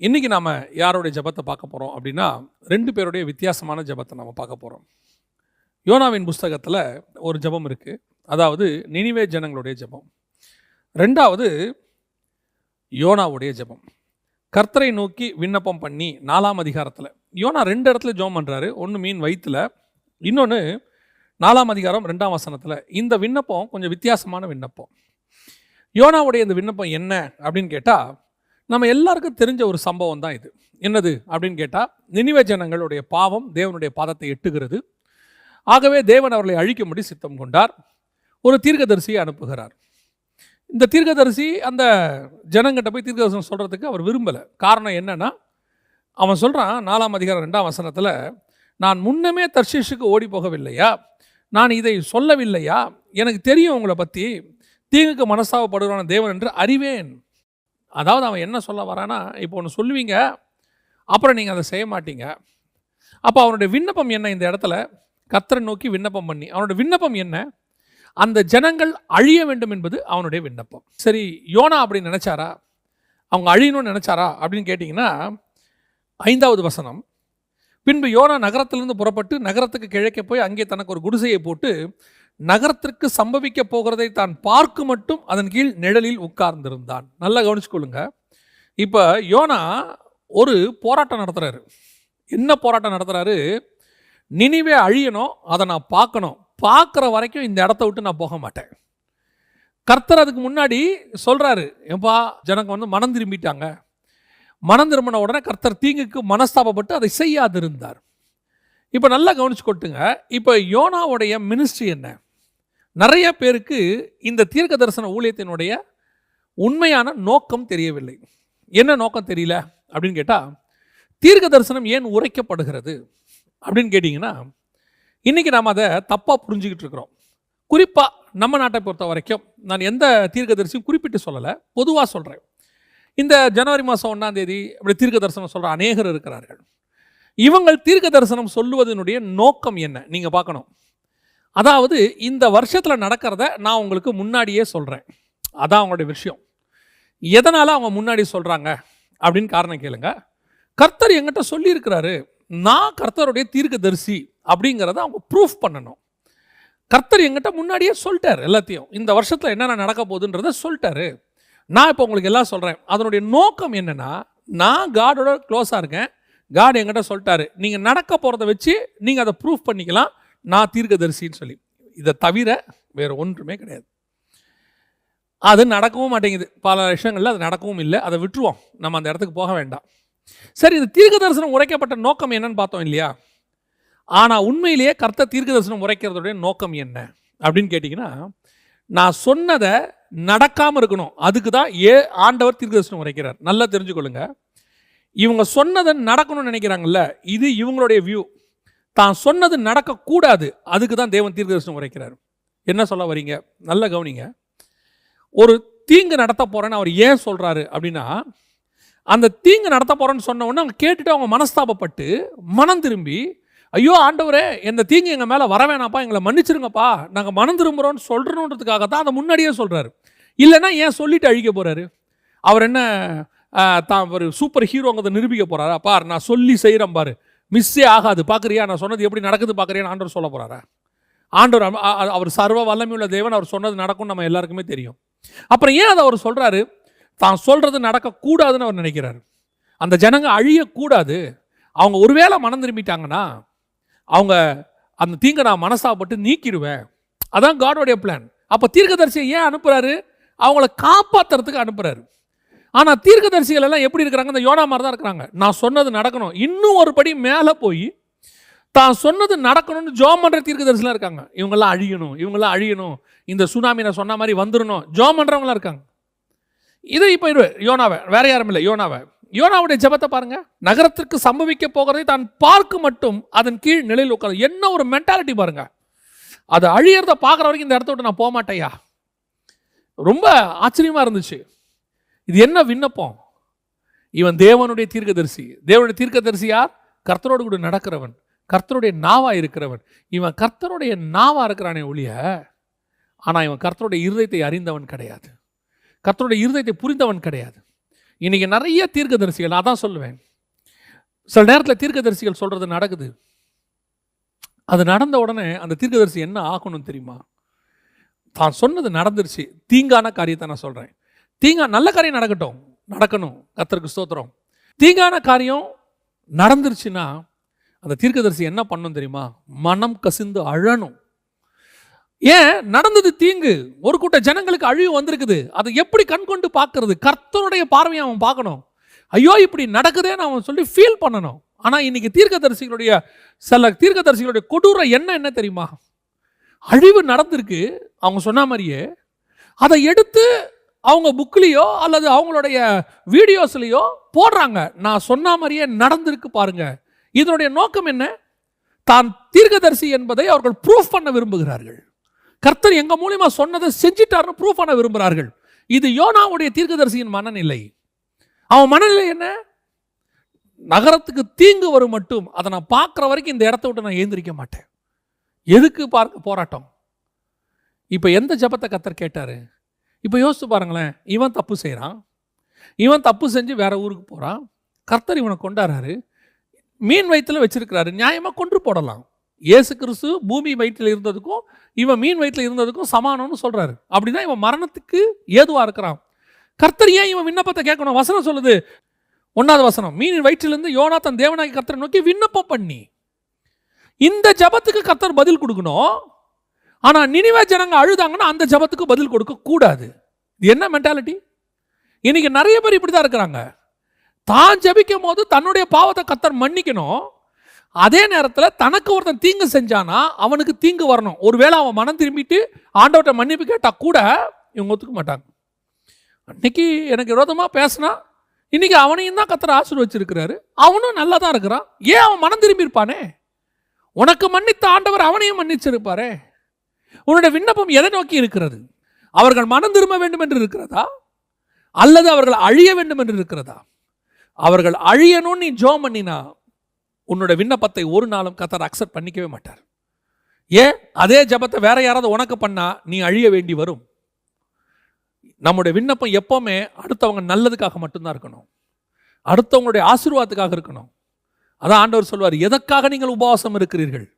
இன்றைக்கி நாம் யாருடைய ஜெபத்தை பார்க்க போகிறோம் அப்படின்னா ரெண்டு பேருடைய வித்தியாசமான ஜெபத்தை நாம் பார்க்க போகிறோம் யோனாவின் புஸ்தகத்தில் ஒரு ஜெபம் இருக்குது அதாவது நினிவே ஜனங்களுடைய ஜெபம். ரெண்டாவது யோனாவுடைய ஜெபம். கர்த்தரை நோக்கி விண்ணப்பம் பண்ணி நாலாம் அதிகாரத்தில். யோனா ரெண்டு இடத்துல ஜெபம் பண்ணுறாரு ஒன்று மீன் வயிற்றுல இன்னொன்று நாலாம் அதிகாரம் ரெண்டாம் வசனத்தில். இந்த விண்ணப்பம் கொஞ்சம் வித்தியாசமான விண்ணப்பம். யோனாவுடைய இந்த விண்ணப்பம் என்ன அப்படின்னு கேட்டால் நம்ம எல்லாருக்கும் தெரிஞ்ச ஒரு சம்பவம் தான் இது. என்னது அப்படின்னு கேட்டால் நினைவ ஜனங்களுடைய பாவம் தேவனுடைய பாதத்தை எட்டுகிறது. ஆகவே தேவன் அவர்களை அழிக்கும்படி சித்தம் கொண்டார். ஒரு தீர்க்கதரிசியை அனுப்புகிறார். இந்த தீர்க்கதரிசி அந்த ஜனங்கிட்ட போய் தீர்க்கதரிசனம் சொல்கிறதுக்கு அவர் விரும்பலை. காரணம் என்னன்னா அவன் சொல்கிறான் நாலாம் அதிகாரம் ரெண்டாம் வசனத்தில் நான் முன்னமே தர்ஷீஷுக்கு ஓடி போகவில்லையா? நான் இதை சொல்லவில்லையா? எனக்கு தெரியும் உங்களை பற்றி தீங்குக்கு மனஸ்தாபப்படுவான தேவன் என்று அறிவேன். அதாவது அவன் என்ன சொல்ல வரானா இப்போ ஒன்று சொல்லுவீங்க அப்புறம் நீங்கள் அதை செய்ய மாட்டீங்க. அப்போ அவனுடைய விண்ணப்பம் என்ன இந்த இடத்துல? கத்தரை நோக்கி விண்ணப்பம் பண்ணி. அவனுடைய விண்ணப்பம் என்ன? அந்த ஜனங்கள் அழிய வேண்டும் என்பது அவனுடைய விண்ணப்பம். சரி யோனா அப்படின்னு நினச்சாரா? அவங்க அழியணும்னு நினச்சாரா? அப்படின்னு கேட்டிங்கன்னா ஐந்தாவது வசனம். பின்பு யோனா நகரத்திலிருந்து புறப்பட்டு நகரத்துக்கு கிழக்கே போய் அங்கே தனக்கு ஒரு குடிசையை போட்டு நகரத்திற்கு சம்பவிக்க போகிறதை தான் பார்க்க மட்டும் அதன் கீழ் நிழலில் உட்கார்ந்திருந்தான். நல்லா கவனிச்சுக்கொள்ளுங்க. இப்போ யோனா ஒரு போராட்டம் நடத்துகிறாரு என்ன போராட்டம் நடத்துகிறாரு நினிவே அழியணும் அதை நான் பார்க்கணும். பார்க்குற வரைக்கும் இந்த இடத்த விட்டு நான் போக மாட்டேன். கர்த்தர் அதுக்கு முன்னாடி சொல்கிறாரு ஏப்பா ஜனங்க வந்து மனம் திரும்பிட்டாங்க. மனம் திரும்பின உடனே கர்த்தர் தீங்குக்கு மனஸ்தாபப்பட்டு அதை செய்யாதிருந்தார். இப்போ நல்லா கவனிச்சு கொட்டுங்க இப்போ யோனாவுடைய மினிஸ்ட்ரி என்ன? நிறைய பேருக்கு இந்த தீர்க்க தரிசன ஊழியத்தினுடைய உண்மையான நோக்கம் தெரியவில்லை. என்ன நோக்கம் தெரியல அப்படின்னு கேட்டால் தீர்க்க தரிசனம் ஏன் உரைக்கப்படுகிறது அப்படின்னு கேட்டிங்கன்னா இன்றைக்கி நாம் அதை தப்பாக புரிஞ்சுக்கிட்டு இருக்கிறோம். குறிப்பாக நம்ம நாட்டை பொறுத்த வரைக்கும் நான் எந்த தீர்க்கதரிசியும் குறிப்பிட்டு சொல்லலை பொதுவாக சொல்கிறேன் இந்த ஜனவரி மாதம் ஒன்றாம் தேதி அப்படி தீர்க்க தரிசனம் சொல்கிற அநேகர் இருக்கிறார்கள். இவங்கள் தீர்க்க தரிசனம் சொல்லுவதனுடைய நோக்கம் என்ன? நீங்கள் பார்க்கணும். அதாவது இந்த வருஷத்தில் நடக்கிறத நான் உங்களுக்கு முன்னாடியே சொல்கிறேன் அதான் அவங்களுடைய விஷயம். எதனால் அவங்க முன்னாடி சொல்கிறாங்க அப்படின்னு காரணம் கேளுங்க. கர்த்தர் எங்கிட்ட சொல்லியிருக்கிறாரு நான் கர்த்தருடைய தீர்க்கதரிசி அப்படிங்கிறத அவங்க ப்ரூஃப் பண்ணணும். கர்த்தர் எங்கிட்ட முன்னாடியே சொல்லிட்டார் எல்லாத்தையும். இந்த வருஷத்தில் என்னென்ன நடக்க போகுதுன்றத சொல்லிட்டாரு. நான் இப்போ உங்களுக்கு எல்லாம் சொல்கிறேன் அதனுடைய நோக்கம் என்னென்னா நான் காடோட க்ளோஸாக இருக்கேன். காட் எங்கிட்ட சொல்லிட்டாரு. நீங்கள் நடக்க போகிறத வச்சு நீங்கள் அதை ப்ரூஃப் பண்ணிக்கலாம். நான் தீர்க்கதரிசின்னு சொல்லி. இதை தவிர வேறு ஒன்றுமே கிடையாது. அது நடக்கவும் மாட்டேங்குது. பல விஷயங்களில் அது நடக்கவும் இல்லை. அதை விட்டுருவோம். நம்ம அந்த இடத்துக்கு போக வேண்டாம். சரி இது தீர்க்க தரிசனம் உரைக்கப்பட்ட நோக்கம் என்னன்னு பார்த்தோம் இல்லையா? ஆனால் உண்மையிலேயே கர்த்த தீர்க்க தரிசனம் உரைக்கிறதுடைய நோக்கம் என்ன? அப்படின்னு கேட்டிங்கன்னா நான் சொன்னதை நடக்காமல் இருக்கணும். அதுக்கு தான் ஏ ஆண்டவர் தீர்க்க தரிசனம் உரைக்கிறார். நல்லா தெரிஞ்சுக்கொள்ளுங்க. இவங்க சொன்னதை நடக்கணும்னு நினைக்கிறாங்கல்ல இது இவங்களுடைய வியூ தான் சொன்னது நடக்கக்கூடாது. அதுக்கு தான் தேவன் தீர்க்கதரிசனம் உரைக்கிறார். என்ன சொல்ல வரீங்க? நல்ல கவனிங்க. ஒரு தீங்கு நடத்த போகிறேன்னு அவர் ஏன் சொல்கிறாரு அப்படின்னா அந்த தீங்கு நடத்த போகிறேன்னு சொன்ன உடனே அவங்க கேட்டுட்டு அவங்க மனஸ்தாபப்பட்டு மனம் திரும்பி ஐயோ ஆண்டவரே இந்த தீங்கு எங்கள் மேலே வர வேணாப்பா எங்களை மன்னிச்சிருங்கப்பா நாங்கள் மனம் திரும்புகிறோன்னு சொல்கிறோன்றதுக்காக தான் அதை முன்னாடியே சொல்கிறாரு இல்லைன்னா ஏன் சொல்லிட்டு அழிக்க போகிறாரு அவர் என்ன தான் ஒரு சூப்பர் ஹீரோங்கிறத நிரூபிக்க போகிறாரா பார் நான் சொல்லி செய்கிறேன் பாரு. மிஸ்ஸே ஆகாது. பார்க்குறியா நான் சொன்னது எப்படி நடக்குது பார்க்குறியான்னு ஆண்டவர் சொல்ல போகிறாரா ஆண்டவர் அவர் சர்வ வல்லமையுள்ள தேவன் அவர் சொன்னது நடக்கும் நம்ம எல்லாருக்குமே தெரியும். அப்புறம் ஏன் அதை அவர் சொல்கிறாரு தான் சொல்கிறது நடக்கக்கூடாதுன்னு அவர் நினைக்கிறாரு. அந்த ஜனங்க அழியக்கூடாது. அவங்க ஒருவேளை மனம் திரும்பிட்டாங்கன்னா அவங்க அந்த தீங்கை நான் மனசாப்பட்டு நீக்கிடுவேன். அதான் காடோடைய பிளான் அப்போ தீர்க்கதரிசியை ஏன் அனுப்புகிறாரு அவங்கள காப்பாற்றுறதுக்கு அனுப்புகிறாரு ஆனால் தீர்க்கதரிசிகள் எல்லாம் எப்படி இருக்கிறாங்க? இந்த யோனா மாதிரி தான் இருக்கிறாங்க. நான் சொன்னது நடக்கணும். இன்னும் ஒரு படி மேலே போய் தான் சொன்னது நடக்கணும்னு ஜோம் பண்ணுற தீர்க்கதரிசிலாம் இருக்காங்க. இவங்கெல்லாம் அழியணும் இவங்கெல்லாம் அழியணும். இந்த சுனாமி நான் சொன்ன மாதிரி வந்துடணும் ஜோம் பண்ணுறவங்களாம் இருக்காங்க. இது இப்போ இரு யோனாவை வேற யாரும் இல்லை யோனாவை. யோனாவுடைய ஜெபத்தை பாருங்க. நகரத்திற்கு சம்பவிக்க போகிறதை தான் பார்க்க மட்டும் அதன் கீழ் நிலையில் உட்காந்து என்ன ஒரு மென்டாலிட்டி பாருங்க. அது அழியறத பார்க்குற வரைக்கும் இந்த இடத்த விட்டு நான் போக மாட்டேயா ரொம்ப ஆச்சரியமாக இருந்துச்சு. இது என்ன விண்ணப்பம்? இவன் தேவனுடைய தீர்க்கதரிசி. தேவனுடைய தீர்க்கதரிசி யார்? கர்த்தரோடு கூட நடக்கிறவன். கர்த்தருடைய நாவா இருக்கிறவன். இவன் கர்த்தருடைய நாவா இருக்கிறானே ஒழிய ஆனால் இவன் கர்த்தருடைய இருதயத்தை அறிந்தவன் கிடையாது. கர்த்தருடைய இருதயத்தை புரிந்தவன் கிடையாது. இன்றைக்கி நிறைய தீர்க்கதரிசிகள் நான் அதான் சொல்லுவேன். சில நேரத்தில் தீர்க்கதரிசிகள் சொல்கிறது நடக்குது. அது நடந்த உடனே அந்த தீர்க்கதரிசி என்ன ஆகணும் தெரியுமா? தான் சொன்னது நடந்துருச்சு. தீங்கான காரியத்தை நான் சொல்கிறேன் தீங்கா நல்ல காரியம் நடக்கட்டும். நடக்கணும். கத்தருக்கு ஸ்தோத்திரம். தீங்கான காரியம் நடந்துருச்சுன்னா அந்த தீர்க்கதரிசி என்ன பண்ணும் தெரியுமா? மனம் கசிந்து அழணும். ஏன்? நடந்தது தீங்கு. ஒரு கூட்ட ஜனங்களுக்கு அழிவு வந்திருக்குது. அதை எப்படி கண் கொண்டு பார்க்கறது? கர்த்தருடைய பார்வையை அவன் பார்க்கணும். ஐயோ இப்படி நடக்குதேன்னு அவன் சொல்லி ஃபீல் பண்ணணும். ஆனால் இன்னைக்கு தீர்க்கதரிசிகளுடைய சில தீர்க்கதரிசிகளுடைய கொடூர எண்ணம் என்ன தெரியுமா? அழிவு நடந்திருக்கு. அவங்க சொன்ன மாதிரியே. அதை எடுத்து அவங்க புக்லேயோ அல்லது அவங்களுடைய வீடியோஸ்லேயோ போடுறாங்க. நான் சொன்ன மாதிரியே நடந்திருக்கு பாருங்க. இதனுடைய நோக்கம் என்ன? தான் தீர்க்கதரிசி என்பதை அவர்கள் ப்ரூஃப் பண்ண விரும்புகிறார்கள். கர்த்தர் எங்கள் மூலியமாக சொன்னதை செஞ்சிட்டாருன்னு ப்ரூஃப் பண்ண விரும்புகிறார்கள். இது யோனாவுடைய தீர்க்கதரிசியின் மனநிலை. அவன் மனநிலை என்ன? நகரத்துக்கு தீங்கு வரும் மட்டும் அதை நான் பார்க்குற வரைக்கும் இந்த இடத்த விட்டு நான் ஏந்திரிக்க மாட்டேன். எதுக்கு பார்க்க போராட்டம்? இப்போ எந்த ஜபத்தை கத்தர் கேட்டார்? இப்போ யோசித்து பாருங்களேன். இவன் தப்பு செய்கிறான் இவன் தப்பு செஞ்சு வேற ஊருக்கு போகிறான் கர்த்தர் இவனை கொண்டாடுறாரு. மீன் வயிற்றுல வச்சுருக்கிறாரு. நியாயமாக கொன்று போடலாம். இயேசு கிறிஸ்து பூமி வயிற்றில் இருந்ததுக்கும் இவன் மீன் வயிற்றில் இருந்ததுக்கும் சமானம்னு சொல்கிறாரு அப்படின்னா இவன் மரணத்துக்கு ஏதுவாக இருக்கிறான்? கர்த்தர் ஏன் இவன் விண்ணப்பத்தை கேட்கணும்? வசனம் சொல்லுது. ஒன்றாவது வசனம். மீன் வயிற்றிலிருந்து யோனா தன் தேவனாகி கர்த்தரை நோக்கி விண்ணப்பம் பண்ணி இந்த ஜபத்துக்கு கர்த்தர் பதில் கொடுக்கணும். ஆனால் நினைவே ஜனங்க அழுதாங்கன்னா அந்த ஜபத்துக்கு பதில் கொடுக்கக்கூடாது இது என்ன மென்டாலிட்டி இன்னைக்கு நிறைய பேர் இப்படி தான் இருக்கிறாங்க. தான் ஜபிக்கும் போது தன்னுடைய பாவத்தை கத்தர் மன்னிக்கணும். அதே நேரத்தில் தனக்கு ஒருத்தன் தீங்கு செஞ்சானா அவனுக்கு தீங்கு வரணும். ஒருவேளை அவன் மனம் திரும்பிட்டு ஆண்டவர்கிட்ட மன்னிப்பு கேட்டால் கூட இவங்க ஒத்துக்க மாட்டாங்க. அன்னைக்கு எனக்கு விரோதமாக பேசினா இன்னைக்கு அவனையும் தான் கத்தர் ஆசீர்வச்சிருக்கிறாரு. அவனும் நல்லா தான் இருக்கிறான். ஏன் அவன் மனம் திரும்பி இருப்பானே உனக்கு மன்னித்த ஆண்டவர் அவனையும் மன்னிச்சிருப்பாரே. உன்னுடைய விண்ணப்பம் எதை நோக்கி இருக்கிறது? அவர்கள் மனம் திரும்ப வேண்டும் என்று இருக்கிறதா? அல்லது அவர்கள் அழிய வேண்டும் என்று இருக்கிறதா? அவர்கள் அழியணும்னு நீ ஜோம் பண்ணினா உன்னோட விண்ணப்பத்தை ஒரு நாளும் கத்தர் அக்செப்ட் பண்ணிக்கவே மாட்டார். ஏன்? அதே ஜபத்தை வேற யாராவது உனக்கு பண்ணா நீ அழிய வேண்டி வரும். நம்முடைய விண்ணப்பம் எப்பவுமே அடுத்தவங்க நல்லதுக்காக மட்டும்தான் இருக்கணும். அடுத்தவங்களுடைய ஆசீர்வாதத்துக்காக இருக்கணும். அதான் ஆண்டவர் சொல்வார் எதற்காக நீங்கள் உபவாசம் இருக்கிறீர்கள்?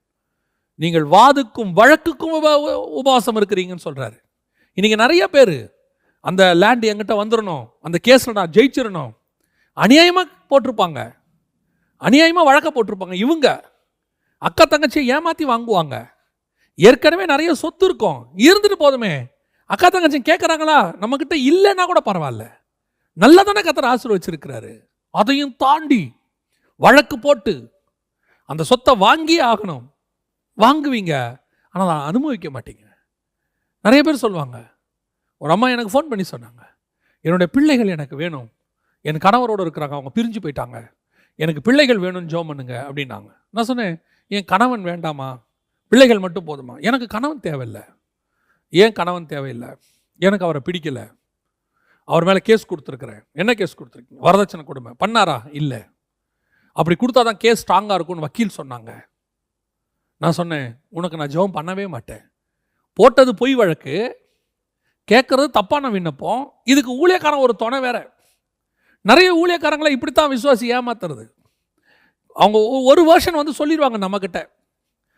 நீங்கள் வாதுக்கும் வழக்குக்கும் உப- உபவாசம் இருக்கிறீங்கன்னு சொல்கிறாரு இன்னைக்கு நிறைய பேர் அந்த லேண்ட் எங்கிட்ட வந்துடணும் அந்த கேஸில் நான் ஜெயிச்சிடணும் அநியாயமாக போட்டிருப்பாங்க. அநியாயமாக வழக்க போட்டிருப்பாங்க. இவங்க அக்கா தங்கச்சியை ஏமாற்றி வாங்குவாங்க. ஏற்கனவே நிறைய சொத்து இருக்கும். இருந்துட்டு போதுமே. அக்கா தங்கச்சி கேட்குறாங்களா நம்மக்கிட்ட இல்லைன்னா கூட பரவாயில்ல. நல்லதானே கத்தர் ஆசீர்வச்சிருக்கிறாரு அதையும் தாண்டி வழக்கு போட்டு அந்த சொத்தை வாங்கியே ஆகணும். வாங்குவீங்க. ஆனால் அதை அனுபவிக்க மாட்டீங்க. நிறைய பேர் சொல்லுவாங்க ஒரு அம்மா எனக்கு ஃபோன் பண்ணி சொன்னாங்க என்னுடைய பிள்ளைகள் எனக்கு வேணும் என் கணவரோடு இருக்கிறாங்க அவங்க பிரிஞ்சு போயிட்டாங்க எனக்கு பிள்ளைகள் வேணும்னு ஜோம் பண்ணுங்க அப்படின்னாங்க. நான் சொன்னேன் என் கணவன் வேண்டாமா? பிள்ளைகள் மட்டும் போதுமா? எனக்கு கணவன் தேவையில்லை. ஏன் கணவன் தேவையில்லை? எனக்கு அவரை பிடிக்கலை. அவர் மேலே கேஸ் கொடுத்துருக்குறேன். என்ன கேஸ் கொடுத்துருக்கீங்க? வரதட்சணை கொடுமை. பண்ணாரா? இல்லை. அப்படி கொடுத்தா தான் கேஸ் ஸ்ட்ராங்காக இருக்கும்னு வக்கீல் சொன்னாங்க. நான் சொன்னேன் உனக்கு நான் ஜெபம் பண்ணவே மாட்டேன். போட்டது பொய் வழக்கு கேட்குறது தப்பான விண்ணப்பம் இதுக்கு ஊழியக்காரன் ஒரு துணை வேற. நிறைய ஊழியக்காரங்களை இப்படித்தான் விசுவாசி ஏமாத்துறது. அவங்க ஒ- ஒரு வேர்ஷன் வந்து சொல்லிடுவாங்க நம்மக்கிட்ட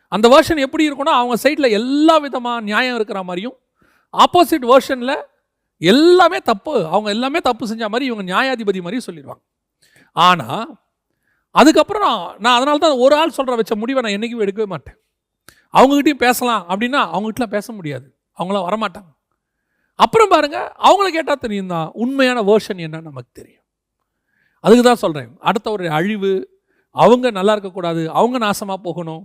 அந்த வேர்ஷன் எப்படி இருக்குன்னா அவங்க சைடில் எல்லா விதமாக நியாயம் இருக்கிற மாதிரியும் ஆப்போசிட் வேர்ஷனில் எல்லாமே தப்பு அவங்க எல்லாமே தப்பு செஞ்ச மாதிரி இவங்க நியாயாதிபதி மாதிரி சொல்லிடுவாங்க ஆனால் அதுக்கப்புறம் நான் அதனால தான் ஒரு ஆள் சொல்கிற வச்ச முடிவை நான் என்றைக்கும் எடுக்கவே மாட்டேன். அவங்ககிட்டயும் பேசலாம். அப்படின்னா அவங்ககிட்டலாம் பேச முடியாது. அவங்களாம் வரமாட்டாங்க. அப்புறம் பாருங்கள் அவங்கள கேட்டால் தெரியும் தான் உண்மையான வேர்ஷன் என்னன்னு நமக்கு தெரியும். அதுக்கு தான் சொல்கிறேன் அடுத்த ஒரு அழிவு அவங்க நல்லா இருக்கக்கூடாது அவங்க நாசமாக போகணும்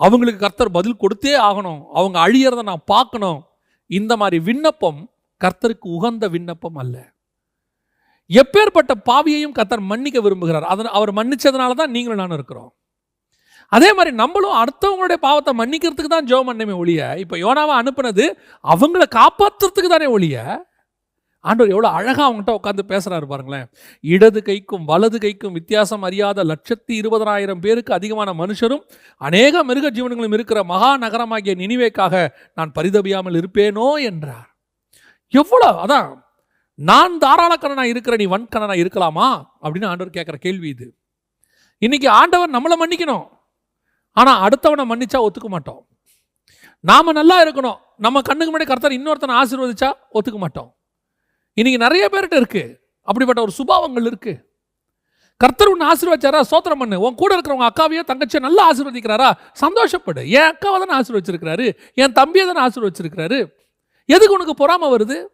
அவங்களுக்கு கர்த்தர் பதில் கொடுத்தே ஆகணும் அவங்க அழியிறத நான் பார்க்கணும். இந்த மாதிரி விண்ணப்பம் கர்த்தருக்கு உகந்த விண்ணப்பம் அல்ல. எப்பேற்பட்ட பாவியையும் கத்தர் மன்னிக்க விரும்புகிறார். அதன் அவர் மன்னிச்சதுனால தான் நீங்களும் நானும் இருக்கிறோம். அதே மாதிரி நம்மளும் அடுத்தவங்களுடைய பாவத்தை மன்னிக்கிறதுக்கு தான் ஜோ மன்னமே ஒழிய இப்போ யோனாவை அனுப்புனது அவங்கள காப்பாற்றுறதுக்கு தானே ஒழிய ஆண்டவர் எவ்வளோ அழகாக அவங்ககிட்ட உட்காந்து பேசுகிறாரு பாருங்களேன். இடது கைக்கும் வலது கைக்கும் வித்தியாசம் அறியாத லட்சத்தி இருபதனாயிரம் பேருக்கு அதிகமான மனுஷரும் அநேக மிருக ஜீவன்களும் இருக்கிற மகா நகரமாகிய நினைவேக்காக நான் பரிதபியாமல் இருப்பேனோ என்றார். எவ்வளோ அதான் நான் தாராளக்கண்ணனா இருக்கிற நீ வன்கணனாக இருக்கலாமா? அப்படின்னு ஆண்டவர் கேட்குற கேள்வி இது. இன்னைக்கு ஆண்டவர் நம்மளை மன்னிக்கணும். ஆனால் அடுத்தவனை மன்னிச்சா ஒத்துக்க மாட்டோம். நாம் நல்லா இருக்கணும். நம்ம கண்ணுக்கு முன்னாடி கர்த்தர் இன்னொருத்தனை ஆசீர்வதிச்சா ஒத்துக்க மாட்டோம். இன்னைக்கு நிறைய பேர்கிட்ட இருக்குது அப்படிப்பட்ட ஒரு சுபாவங்கள் இருக்குது கர்த்தர் உன்னை ஆசீர்வச்சாரா சோத்திரம் பண்ணு. உன் கூட இருக்கிறவங்க அக்காவையோ தங்கச்சியோ நல்லா ஆசீர்வதிக்கிறாரா? சந்தோஷப்படு. என் அக்காவை தானே ஆசீர்வச்சிருக்கிறாரு? என் தம்பியை தானே ஆசீர்வச்சிருக்கிறாரு? எதுக்கு உனக்கு பொறாமை வருது?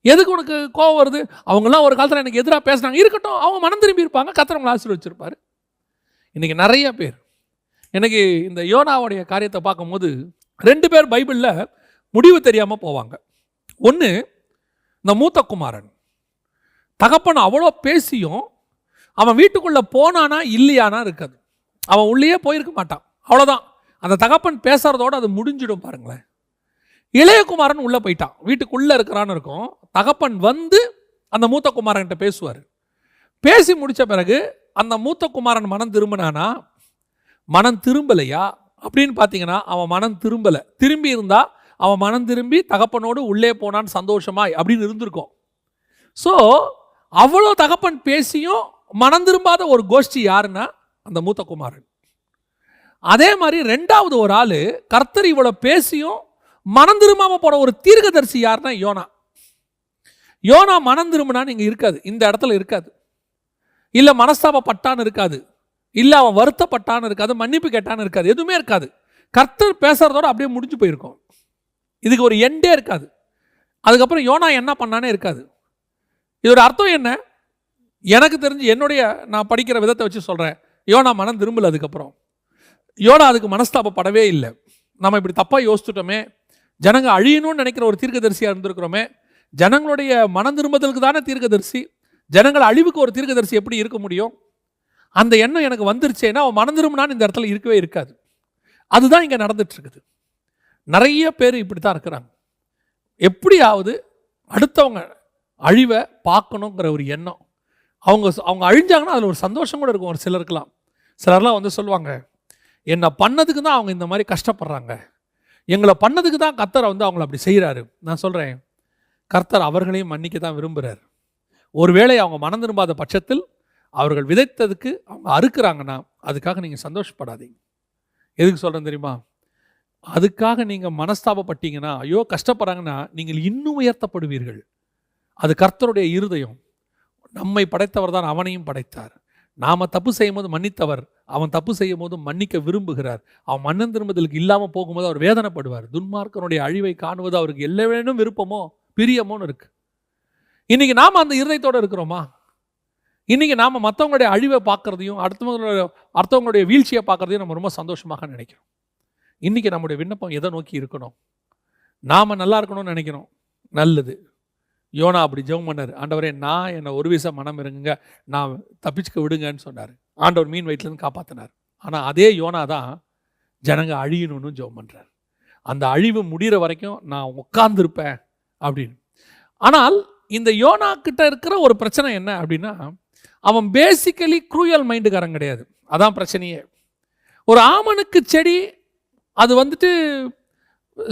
எதுக்கு உனக்கு கோவம் வருது? அவங்கெல்லாம் ஒரு காலத்தில் எனக்கு எதிராக பேசுனாங்க. இருக்கட்டும் அவங்க மனம் திரும்பி இருப்பாங்க. கத்திரவங்களை ஆசீர்வச்சிருப்பார். இன்றைக்கி நிறைய பேர். எனக்கு இந்த யோனாவுடைய காரியத்தை பார்க்கும்போது ரெண்டு பேர் பைபிளில் முடிவு தெரியாமல் போவாங்க. ஒன்று இந்த மூத்த குமாரன். தகப்பன் அவ்வளோ பேசியும் அவன் வீட்டுக்குள்ளே போனானா இல்லையானா இருக்காது. அவன் உள்ளேயே போயிருக்க மாட்டான். அவ்வளோதான் அந்த தகப்பன் பேசுகிறதோடு அது முடிஞ்சிடும் பாருங்களேன். இளையகுமாரன் உள்ளே போயிட்டான். வீட்டுக்குள்ளே இருக்கிறான்னு இருக்கும். தகப்பன் வந்து அந்த மூத்த குமாரன்கிட்ட பேசுவார். பேசி முடித்த பிறகு அந்த மூத்த குமாரன் மனம் திரும்பினானா மனம் திரும்பலையா? அப்படின்னு பார்த்தீங்கன்னா அவன் மனம் திரும்பலை. திரும்பி இருந்தால் அவன் மனம் திரும்பி தகப்பனோடு உள்ளே போனான்னு சந்தோஷமாய் அப்படின்னு இருந்திருக்கும். ஸோ அவ்வளோ தகப்பன் பேசியும் மனம் திரும்பாத ஒரு கோஷ்டி யாருன்னா அந்த மூத்த குமாரன். அதே மாதிரி ரெண்டாவது ஒரு ஆள் கர்த்தர் இவ்வளோ பேசியும் மனம் திரும்பாம போன ஒரு தீர்க்கதரிசி யாருன்னா யோனா. யோனா மனம் திரும்பினான்னு இங்கே இருக்காது. இந்த இடத்துல இருக்காது. இல்லை மனஸ்தாபப்பட்டான்னு இருக்காது. இல்லை அவன் வருத்தப்பட்டான்னு இருக்காது. மன்னிப்பு கேட்டான்னு இருக்காது. எதுவுமே இருக்காது. கர்த்தர் பேசுறதோட அப்படியே முடிஞ்சு போயிருக்கும். இதுக்கு ஒரு எண்டே இருக்காது. அதுக்கப்புறம் யோனா என்ன பண்ணானே இருக்காது. இதோட அர்த்தம் என்ன? எனக்கு தெரிஞ்சு என்னுடைய நான் படிக்கிற விதத்தை வச்சு சொல்கிறேன் யோனா மனம் திரும்பல அதுக்கப்புறம். யோனா அதுக்கு மனஸ்தாபப்படவே இல்லை. நம்ம இப்படி தப்பாக யோசிச்சுட்டோமே ஜனங்க அழியணும்னு நினைக்கிற ஒரு தீர்க்கதரிசியாக இருந்திருக்கிறோமே ஜனங்களுடைய மனம் திரும்புதலுக்கு தானே தீர்க்கதரிசி? ஜனங்கள் அழிவுக்கு ஒரு தீர்க்கதரிசி எப்படி இருக்க முடியும்? அந்த எண்ணம் எனக்கு வந்துருச்சேன்னா அவன் மனம் திரும்பினான்னு இந்த இடத்துல இருக்கவே இருக்காது. அதுதான் இங்கே நடந்துட்டுருக்குது. நிறைய பேர் இப்படி தான் இருக்கிறாங்க. எப்படியாவது அடுத்தவங்க அழிவை பார்க்கணுங்கிற ஒரு எண்ணம். அவங்க அவங்க அழிஞ்சாங்கன்னா அதில் ஒரு சந்தோஷம் கூட இருக்கும் ஒரு சிலருக்கெல்லாம். சிலர்லாம் வந்து சொல்லுவாங்க என்னை பண்ணதுக்கு தான் அவங்க இந்த மாதிரி கஷ்டப்படுறாங்க. எங்களை பண்ணதுக்கு தான் கர்த்தர் வந்து அவங்கள அப்படி செய்கிறாரு நான் சொல்கிறேன் கர்த்தர் அவர்களையும் மன்னிக்க தான் விரும்புகிறார் ஒருவேளை அவங்க மனம் திரும்பாத பட்சத்தில் அவர்கள் விதைத்ததுக்கு அவங்க அறுக்குறாங்கன்னா அதுக்காக நீங்கள் சந்தோஷப்படாதீங்க. எதுக்கு சொல்கிறேன் தெரியுமா? அதுக்காக நீங்கள் மனஸ்தாபப்பட்டீங்கன்னா ஐயோ கஷ்டப்படுறாங்கன்னா நீங்கள் இன்னும் உயர்த்தப்படுவீர்கள். அது கர்த்தருடைய இருதயம். நம்மை படைத்தவர் தான் அவனையும் படைத்தார். நாம் தப்பு செய்யும்போது மன்னித்தவர் அவன் தப்பு செய்யும் போது மன்னிக்க விரும்புகிறார். அவன் மன்னன் திரும்புதலுக்கு இல்லாமல் போகும்போது அவர் வேதனைப்படுவார். துன்மார்க்கனுடைய அழிவை காணுவது அவருக்கு எல்லா வேணும் விருப்பமோ பிரியமோன்னு இருக்கு. இன்னைக்கு நாம் அந்த இருதயத்தோடு இருக்கிறோமா? இன்னைக்கு நாம் மற்றவங்களுடைய அழிவை பார்க்குறதையும் அடுத்தவங்களுடைய அடுத்தவங்களுடைய வீழ்ச்சியை பார்க்குறதையும் நம்ம ரொம்ப சந்தோஷமாக நினைக்கிறோம். இன்னைக்கு நம்முடைய விண்ணப்பம் எதை நோக்கி இருக்கணும்? நாம் நல்லா இருக்கணும்னு நினைக்கிறோம். நல்லது. யோனா அப்படி ஜெபம் பண்ணார். ஆண்டவரே நான் என்னை ஒரு விசை மனம் இருங்க நான் தப்பிச்சுக்க விடுங்கன்னு சொன்னார். ஆண்டவர் மீன் வயிற்றுலேருந்து காப்பாற்றினார் ஆனால் அதே யோனா தான் ஜனங்க அழியணும்னு ஜெபம் பண்ணுறார் அந்த அழிவு முடிகிற வரைக்கும் நான் உட்கார்ந்துருப்பேன் அப்படின்னு. ஆனால் இந்த யோனா கிட்ட இருக்கிற ஒரு பிரச்சனை என்ன அப்படின்னா அவன் பேசிக்கலி குரூயல் மைண்டுக்காரன் கிடையாது. அதான் பிரச்சனையே. ஒரு ஆமனுக்கு செடி அது வந்துட்டு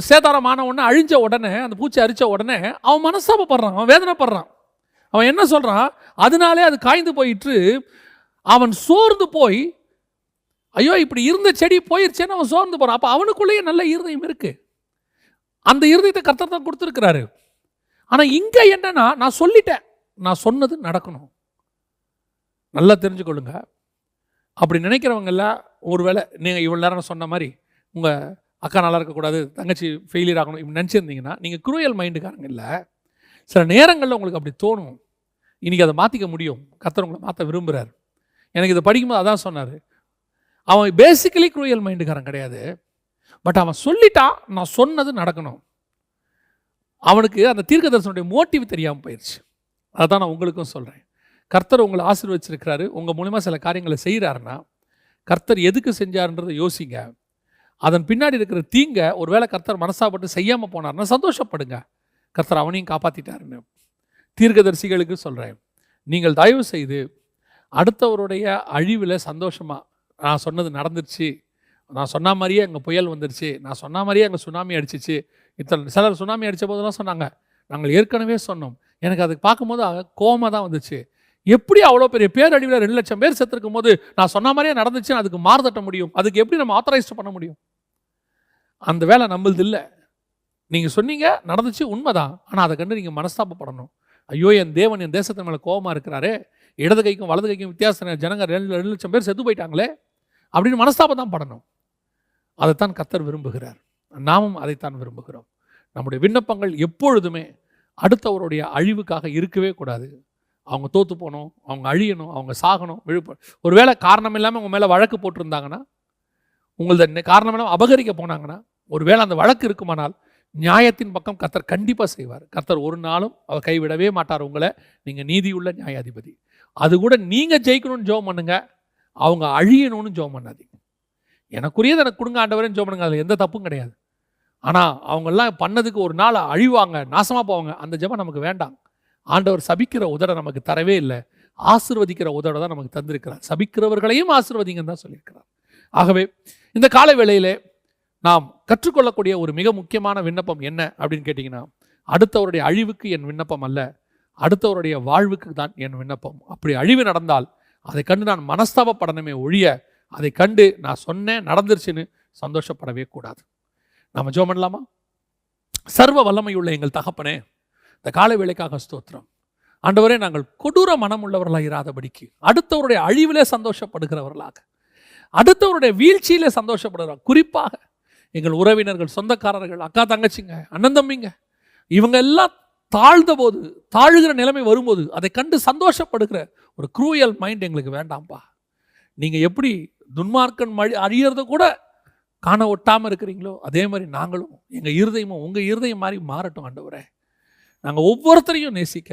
சேதாரமான உடனே அழிஞ்ச உடனே அந்த பூச்சி அரிச்ச உடனே அவன் மனசாபப்படுறான் அவன் வேதனைப்படுறான். அவன் என்ன சொல்கிறான் அதனாலே அது காய்ந்து போயிட்டு அவன் சோர்ந்து போய் ஐயோ இப்படி இருந்த செடி போயிருச்சேன்னு அவன் சோர்ந்து போகிறான் அப்போ அவனுக்குள்ளேயே நல்ல இருதயம் இருக்குது அந்த இருதயத்தை கர்த்தர் தான் கொடுத்துருக்கிறாரு. ஆனால் இங்கே என்னன்னா நான் சொல்லிட்டேன். நான் சொன்னது நடக்கணும். நல்லா தெரிஞ்சுக்கொள்ளுங்க. அப்படி நினைக்கிறவங்கள ஒருவேளை நீங்கள் இவ்வளோ நேரம் சொன்ன மாதிரி உங்கள் அக்கா நல்லா இருக்கக்கூடாது தங்கச்சி ஃபெயிலியர் ஆகணும் இப்படி நினச்சிருந்தீங்கன்னா நீங்கள் குரூயல் மைண்டுக்காரங்க இல்லை. சில நேரங்களில் உங்களுக்கு அப்படி தோணும். இன்றைக்கி அதை மாற்றிக்க முடியும். கத்தர் உங்களை மாற்ற விரும்புகிறார் எனக்கு இதை படிக்கும்போது அதான் சொன்னார். அவன் பேசிக்கலி குரூயல் மைண்டுக்காரன் கிடையாது. பட் அவன் சொல்லிட்டான் நான் சொன்னது நடக்கணும். அவனுக்கு அந்த தீர்க்கதரிசனுடைய மோட்டிவ் தெரியாமல் போயிடுச்சு அதான் நான் உங்களுக்கும் சொல்கிறேன் கர்த்தர் உங்களை ஆசீர்வச்சிருக்கிறாரு. உங்கள் மூலிமா சில காரியங்களை செய்கிறாருன்னா கர்த்தர் எதுக்கு செஞ்சாருன்றதை யோசிங்க. அதன் பின்னாடி இருக்கிற தீங்க ஒருவேளை கர்த்தர் மனசாப்பட்டு செய்யாமல் போனார்னா சந்தோஷப்படுங்க. கர்த்தர் அவனையும் காப்பாற்றிட்டாருன்னு தீர்க்கதரிசிகளுக்கு சொல்கிறேன் நீங்கள் தயவு செய்து அடுத்தவருடைய அழிவில் சந்தோஷமாக நான் சொன்னது நடந்துருச்சு நான் சொன்ன மாதிரியே அங்கே புயல் வந்துருச்சு நான் சொன்ன மாதிரியே அங்கே சுனாமி அடிச்சிச்சு இத்தனை சிலர் சுனாமி அடித்த போதெல்லாம் சொன்னாங்க நாங்கள் ஏற்கனவே சொன்னோம் எனக்கு அதுக்கு பார்க்கும்போது கோவமாக தான் வந்துச்சு. எப்படி அவ்வளோ பெரிய பேரழிவில் ரெண்டு லட்சம் பேர் செத்துருக்கும் போது நான் சொன்ன மாதிரியே நடந்துச்சுன்னு அதுக்கு மாறுதட்ட முடியும்? அதுக்கு எப்படி நம்ம ஆத்தரைஸ் பண்ண முடியும்? அந்த வேலை நம்மளது இல்லை. நீங்கள் சொன்னீங்க நடந்துச்சு உண்மைதான் ஆனால் அதை கண்டு நீங்கள் மனஸ்தாபப்படணும். ஐயோ என் தேவன் என் தேசத்தின் மேலே கோபமாக இருக்கிறாரே இடது கைக்கும் வலது கைக்கும் வித்தியாசம் ஜனங்க ரெண்டு ரெண்டு லட்சம் பேர் செத்து போயிட்டாங்களே? அப்படின்னு மனஸ்தாபம் தான் படணும். அதைத்தான் கத்தர் விரும்புகிறார். நாமும் அதைத்தான் விரும்புகிறோம். நம்முடைய விண்ணப்பங்கள் எப்பொழுதுமே அடுத்தவருடைய அழிவுக்காக இருக்கவே கூடாது. அவங்க தோற்று போகணும் அவங்க அழியணும் அவங்க சாகணும் விழுப்ப ஒருவேளை காரணம் இல்லாமல் உங்கள் மேலே வழக்கு போட்டிருந்தாங்கன்னா உங்களது காரணம் இல்லாமல் அபகரிக்க போனாங்கன்னா ஒருவேளை அந்த வழக்கு இருக்குமானால் நியாயத்தின் பக்கம் கத்தர் கண்டிப்பாக செய்வார். கத்தர் ஒரு நாளும் அவர் கைவிடவே மாட்டார் உங்களை. நீங்கள் நீதியுள்ள நியாயாதிபதி. அது கூட நீங்கள் ஜெயிக்கணும்னு ஜோம் பண்ணுங்க. அவங்க அழியணும்னு ஜோம் பண்ணாதீங்க. எனக்குரியது எனக்கு கொடுங்க ஆண்டவரேன்னு ஜோம் பண்ணுங்க. அதில் எந்த தப்பும் கிடையாது. ஆனால் அவங்கெல்லாம் பண்ணதுக்கு ஒரு நாள் அழிவாங்க நாசமாக போவாங்க. அந்த ஜெபம் நமக்கு வேண்டாம். ஆண்டவர் சபிக்கிற உதட நமக்கு தரவே இல்லை. ஆசிர்வதிக்கிற உதட தான் நமக்கு தந்திருக்கிறார். சபிக்கிறவர்களையும் ஆசிர்வதிங்கன்னு தான் சொல்லியிருக்கிறார். ஆகவே இந்த கால வேளையிலே நாம் கற்றுக்கொள்ளக்கூடிய ஒரு மிக முக்கியமான விண்ணப்பம் என்ன அப்படின்னு கேட்டிங்கன்னா அடுத்தவருடைய அழிவுக்கு என் விண்ணப்பம் அல்ல. அடுத்தவருடைய வாழ்வுக்கு தான் என் விண்ணப்பம். அப்படி அழிவு நடந்தால் அதை கண்டு நான் மனஸ்தாபப்படணுமே ஒழிய அதை கண்டு நான் சொன்னேன் நடந்துருச்சுன்னு சந்தோஷப்படவே கூடாது. நம்ம ஜோம் பண்ணலாமா? சர்வ வல்லமையுள்ள எங்கள் தகப்பனே இந்த காலை வேலைக்காக ஸ்தோத்திரம். ஆண்டவரே நாங்கள் கொடூர மனம் உள்ளவர்களாக இராதபடிக்கு அடுத்தவருடைய அழிவிலே சந்தோஷப்படுகிறவர்களாக அடுத்தவருடைய வீழ்ச்சியிலே சந்தோஷப்படுகிறார் குறிப்பாக எங்கள் உறவினர்கள் சொந்தக்காரர்கள் அக்கா தங்கச்சிங்க அண்ணன் தம்பிங்க இவங்க எல்லாம் தாழ்ந்த போது தாழுகிற நிலைமை வரும்போது அதை கண்டு சந்தோஷப்படுகிற ஒரு க்ரூயல் மைண்ட் எங்களுக்கு வேண்டாம்ப்பா நீங்கள் எப்படி துன்மார்க்கன் மழி அழியறத கூட காண ஒட்டாமல் இருக்கிறீங்களோ அதே மாதிரி நாங்களும் எங்கள் இருதயமும் உங்கள் இருதயம் மாதிரி மாறட்டும் ஆண்டவரே. நாங்கள் ஒவ்வொருத்தரையும் நேசிக்க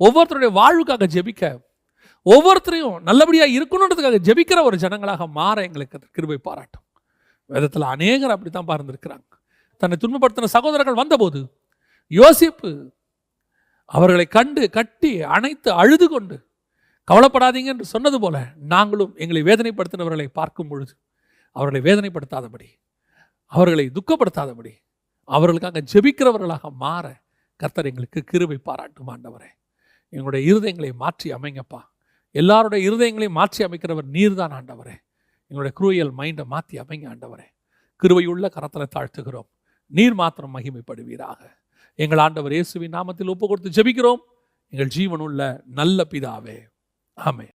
ஒவ்வொருத்தருடைய வாழ்வுக்காக ஜெபிக்க ஒவ்வொருத்தரையும் நல்லபடியாக இருக்கணுன்றதுக்காக ஜெபிக்கிற ஒரு ஜனங்களாக மாற எங்களுக்கு கிருபை பாராட்டும். வேதத்தில் அநேகர் அப்படி தான் பார்த்துருக்கிறாங்க தன்னை துன்பப்படுத்தின சகோதரர்கள் வந்தபோது யோசிப்பு. அவர்களை கண்டு கட்டி அணைத்து அழுது கொண்டு கவலைப்படாதீங்க என்று சொன்னது போல நாங்களும் எங்களை வேதனைப்படுத்தினவர்களை பார்க்கும் பொழுது அவர்களை வேதனைப்படுத்தாதபடி அவர்களை துக்கப்படுத்தாதபடி அவர்களுக்காக ஜெபிக்கிறவர்களாக மாற கர்த்தர் எங்களுக்கு கிருவை பாராட்டும் ஆண்டவரே. எங்களுடைய இருதயங்களை மாற்றி அமைங்கப்பா. எல்லாருடைய இருதயங்களையும் மாற்றி அமைக்கிறவர் நீர்தான் ஆண்டவரே. எங்களுடைய குரூயல் மைண்டை மாற்றி அமைங்க ஆண்டவரே. கிருவையுள்ள கரத்தில் தாழ்த்துகிறோம். நீர் மாத்திரம் மகிமைப்படுவீராக. எங்கள் ஆண்டவர் இயேசுவின் நாமத்தில் ஒப்பு கொடுத்து ஜெபிக்கிறோம். எங்கள் ஜீவனுள்ள நல்ல பிதாவே. ஆமே